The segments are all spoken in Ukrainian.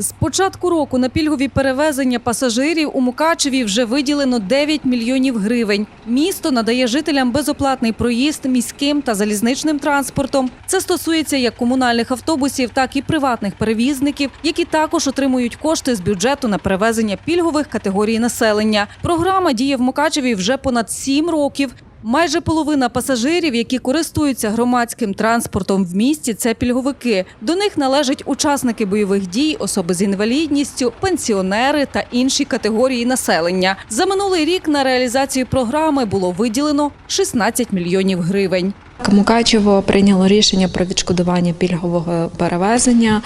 З початку року на пільгові перевезення пасажирів у Мукачеві вже виділено 9 мільйонів гривень. Місто надає жителям безоплатний проїзд міським та залізничним транспортом. Це стосується як комунальних автобусів, так і приватних перевізників, які також отримують кошти з бюджету на перевезення пільгових категорій населення. Програма діє в Мукачеві вже понад 7 років. Майже половина пасажирів, які користуються громадським транспортом в місті, це пільговики. До них належать учасники бойових дій, особи з інвалідністю, пенсіонери та інші категорії населення. За минулий рік на реалізацію програми було виділено 16 мільйонів гривень. Мукачево прийняло рішення про відшкодування пільгового перевезення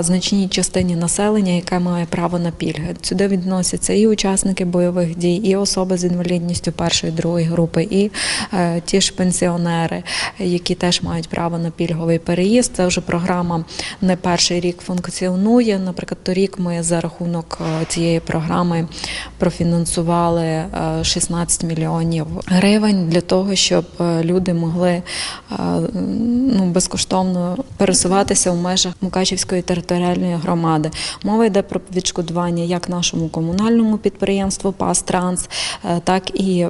значній частині населення, яке має право на пільги. Сюди відносяться і учасники бойових дій, і особи з інвалідністю першої другої групи, і е, ті ж пенсіонери, які теж мають право на пільговий переїзд. Це вже програма не перший рік функціонує. Наприклад, торік ми за рахунок е, цієї програми профінансували е, 16 мільйонів гривень для того, щоб е, люди могли е, ну, безкоштовно пересуватися в межах Мукачівської територіальної громади. Мова йде про відшкодування як нашому комунальному підприємству «Пастранс», е, так і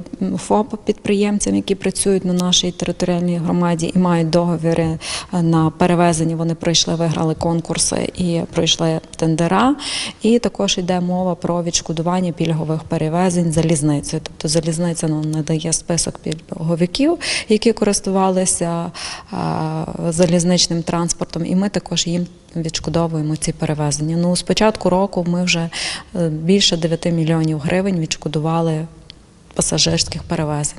ФОП-підприємцям, які працюють на нашій територіальній громаді і мають договіри е, на перевезення. Вони пройшли, виграли конкурси і пройшли тендера. І також йде мова про відшкодування пільгових перевезень залізницею. Тобто залізниця нам надає список пільговиків, які користувалися е, залізничним транспортом, і ми також їм відшкодовуємо ці перевезення. Ну, з початку року ми вже е, більше 9 мільйонів гривень відшкодували пасажирських перевезень.